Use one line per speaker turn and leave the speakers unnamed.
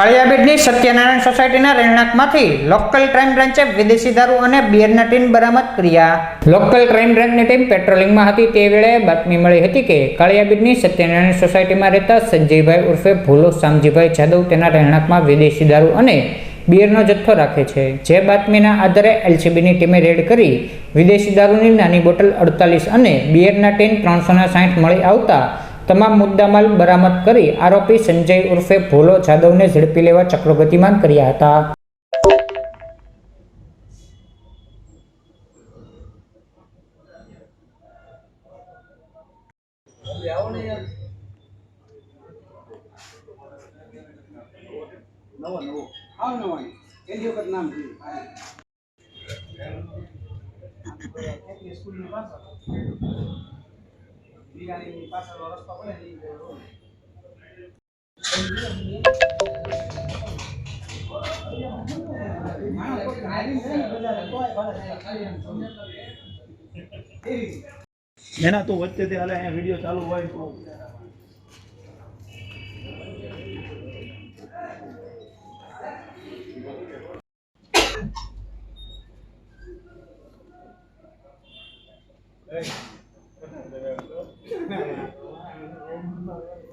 કાળિયાબીડની સત્યનારાયણ સોસાયટીના રહેણાંકમાંથી local crime બ્રાન્ચે વિદેશી દારૂ અને બિયરના ટીન બરામદ કર્યા. લોકલ ક્રાઇમ બ્રાન્ચની ટીમ પેટ્રોલિંગમાં હતી તે વેળાએ બાતમી મળી હતી કે કાળિયાબીડની સત્યનારાયણ સોસાયટીમાં રહેતા સંજયભાઈ ઉર્ફે ભૂલો શામજીભાઈ જાદવ તેના રહેણાંકમાં વિદેશી દારૂ અને બિયરનો જથ્થો રાખે છે. જે બાતમીના આધારે એલસીબીની ટીમે રેડ કરી વિદેશી દારૂની નાની બોટલ અડતાલીસ અને બિયરના ટીન ત્રણસો સાઠ મળી આવતા તમામ મુદ્દામાલ બરામદ કરી આરોપી સંજય ઉર્ફે ભોલો જાદવને ઝડપી લેવા ચક્રો ગતિમાન કર્યા હતા.
નામ જોયું એટલી સ્કૂલની પાછળ બિલાડીની પાછળનો રસ્તો પડે ને ઈ રોડ. માણસ કોઈ ગાડી નહીં, બજારે તોય ભાડે ખાલી એમ સમજે. એવી રીતે.
એના તો વચ્ચેથી હાલે અહીંયા વિડીયો ચાલુ હોય તો Trời ơi, ôm!